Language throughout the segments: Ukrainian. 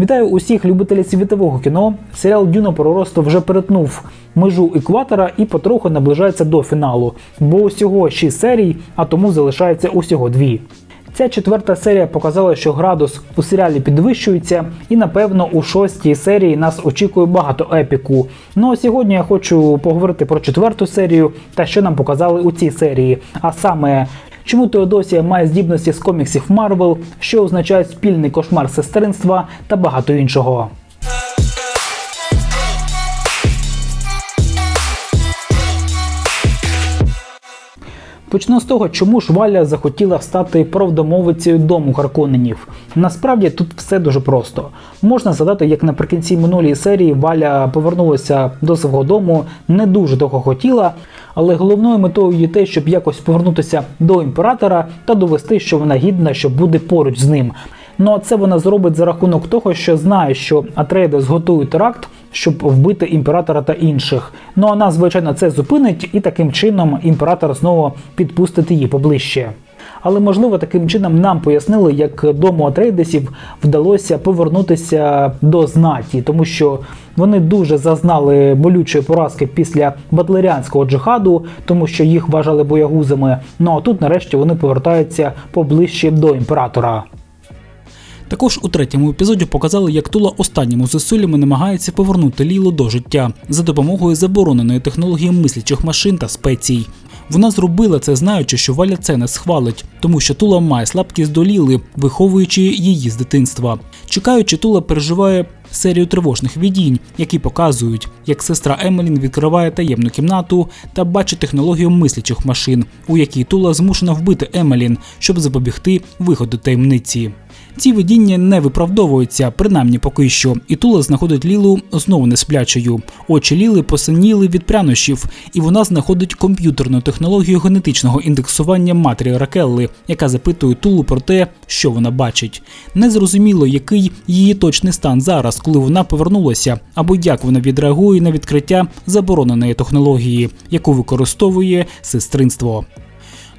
Вітаю усіх любителів світового кіно. Серіал Дюна про росту вже перетнув межу екватора і потроху наближається до фіналу, бо усього 6 серій, а тому залишається усього дві. Ця четверта серія показала, що градус у серіалі підвищується, і напевно у шостій серії нас очікує багато епіку. Ну а сьогодні я хочу поговорити про четверту серію та що нам показали у цій серії. А саме, чому Теодосія має здібності з коміксів Марвел, що означає спільний кошмар сестринства та багато іншого. Почну з того, чому ж Валя захотіла стати правдомовицею дому Харконенів. Насправді тут все дуже просто. Можна згадати, як наприкінці минулої серії Валя повернулася до свого дому, не дуже того хотіла, але головною метою є те, щоб якось повернутися до імператора та довести, що вона гідна, що буде поруч з ним. Ну а це вона зробить за рахунок того, що знає, що Атрейдес готує теракт, щоб вбити імператора та інших. Ну а нас, звичайно, це зупинить, і таким чином імператор знову підпустить її поближче. Але можливо таким чином нам пояснили, як дому Атрейдесів вдалося повернутися до знаті, тому що вони дуже зазнали болючої поразки після батлеріанського джихаду, тому що їх вважали боягузами. Ну а тут нарешті вони повертаються поближче до імператора. Також у третьому епізоді показали, як Тула останніми зусиллями намагається повернути Лілу до життя за допомогою забороненої технології мислячих машин та спецій. Вона зробила це, знаючи, що Валя це не схвалить, тому що Тула має слабкість до Ліли, виховуючи її з дитинства. Чекаючи, Тула переживає серію тривожних видінь, які показують, як сестра Емелін відкриває таємну кімнату та бачить технологію мислячих машин, у якій Тула змушена вбити Емелін, щоб запобігти виходу таємниці. Ці видіння не виправдовуються, принаймні поки що, і Тула знаходить Лілу знову не сплячою. Очі Ліли посиніли від прянощів, і вона знаходить комп'ютерну технологію генетичного індексування матері Ракелли, яка запитує Тулу про те, що вона бачить. Незрозуміло, який її точний стан зараз, коли вона повернулася, або як вона відреагує на відкриття забороненої технології, яку використовує сестринство.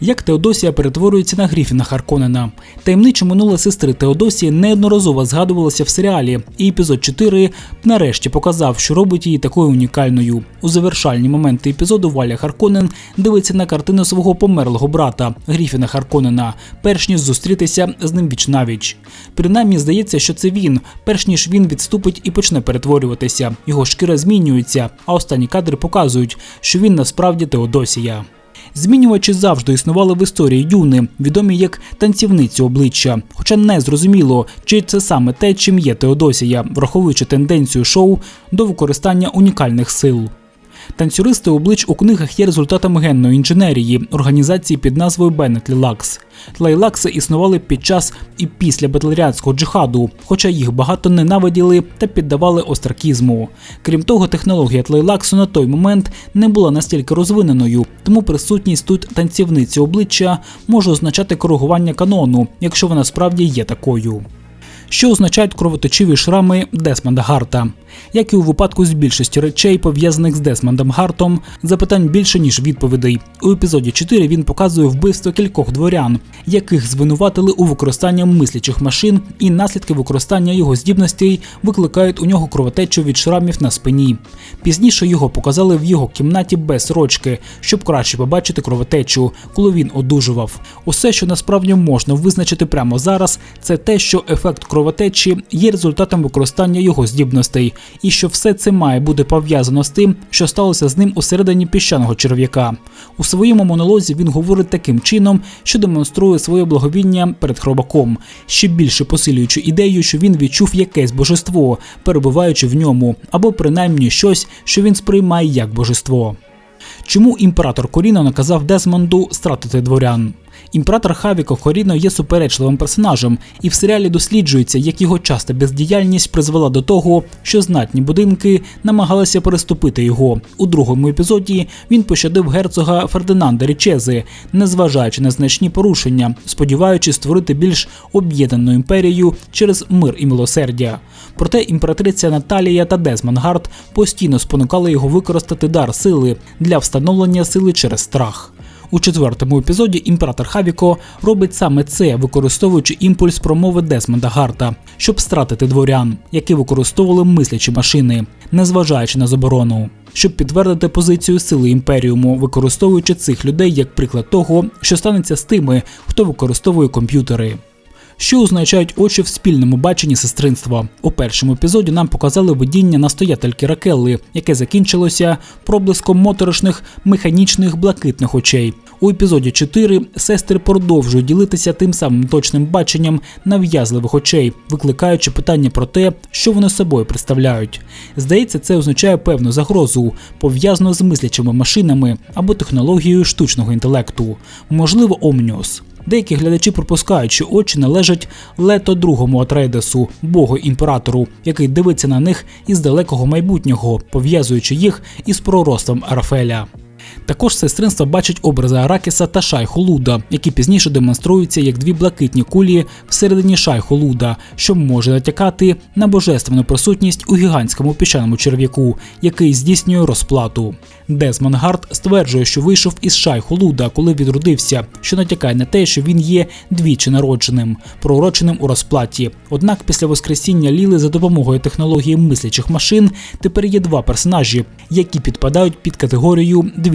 Як Теодосія перетворюється на Гріфіна Харконена. Таємниче минуле сестри Теодосії неодноразово згадувалося в серіалі, і епізод 4 нарешті показав, що робить її такою унікальною. У завершальні моменти епізоду Валя Харконен дивиться на картину свого померлого брата Гріфіна Харконена, перш ніж зустрітися з ним віч навіч. Принаймні здається, що це він, перш ніж він відступить і почне перетворюватися. Його шкіра змінюється, а останні кадри показують, що він насправді Теодосія. Змінювачі завжди існували в історії Дюни, відомі як танцівниці обличчя. Хоча не зрозуміло, чи це саме те, чим є Теодосія, враховуючи тенденцію шоу до використання унікальних сил. Танцюристи облич у книгах є результатами генної інженерії організації під назвою Беннетлі Лакс. Тлейлакси існували під час і після батлеріанського джихаду, хоча їх багато ненавиділи та піддавали остракізму. Крім того, технологія тлейлаксу на той момент не була настільки розвиненою, тому присутність тут танцівниці обличчя може означати коригування канону, якщо вона справді є такою. Що означають кровоточиві шрами Десмонда Гарта? Як і у випадку з більшості речей, пов'язаних з Десмондом Гартом, запитань більше ніж відповідей. У епізоді 4 він показує вбивство кількох дворян, яких звинуватили у використанні мислячих машин, і наслідки використання його здібностей викликають у нього кровотечу від шрамів на спині. Пізніше його показали в його кімнаті без сорочки, щоб краще побачити кровотечу, коли він одужував. Усе, що насправді можна визначити прямо зараз, це те, що ефект кровотечі є результатом використання його здібностей, і що все це має бути пов'язано з тим, що сталося з ним усередині піщаного черв'яка. У своєму монолозі він говорить таким чином, що демонструє своє благовіння перед хробаком, ще більше посилюючи ідею, що він відчув якесь божество, перебуваючи в ньому, або принаймні щось, що він сприймає як божество. Чому імператор Коріно наказав Десмонду стратити дворян? Імператор Хавіко Хоріно є суперечливим персонажем, і в серіалі досліджується, як його часта бездіяльність призвела до того, що знатні будинки намагалися переступити його. У другому епізоді він пощадив герцога Фердинанда Річези, незважаючи на значні порушення, сподіваючись створити більш об'єднану імперію через мир і милосердя. Проте імператриця Наталія та Дезмон Гард постійно спонукали його використати дар сили для встановлення сили через страх. У четвертому епізоді імператор Хавіко робить саме це, використовуючи імпульс промови Десмонда Гарта, щоб стратити дворян, які використовували мислячі машини, незважаючи на заборону, щоб підтвердити позицію сили імперіуму, використовуючи цих людей як приклад того, що станеться з тими, хто використовує комп'ютери. Що означають очі в спільному баченні сестринства? У першому епізоді нам показали видіння настоятельки Ракелли, яке закінчилося проблиском моторошних механічних блакитних очей. У епізоді 4 сестри продовжують ділитися тим самим точним баченням нав'язливих очей, викликаючи питання про те, що вони собою представляють. Здається, це означає певну загрозу, пов'язану з мислячими машинами або технологією штучного інтелекту, можливо, Омніус. Деякі глядачі пропускають, що очі належать лето другому Атрейдесу, богу імператору, який дивиться на них із далекого майбутнього, пов'язуючи їх із пророцтвом Арафеля. Також сестринство бачить образи Аракіса та Шайху Луда, які пізніше демонструються як дві блакитні кулі всередині Шайху Луда, що може натякати на божественну присутність у гігантському піщаному черв'яку, який здійснює розплату. Дезмон Гард стверджує, що вийшов із Шайху Луда, коли відродився, що натякає на те, що він є двічі народженим, пророченим у розплаті. Однак після воскресіння Ліли за допомогою технології мислячих машин тепер є два персонажі, які підпадають під категорію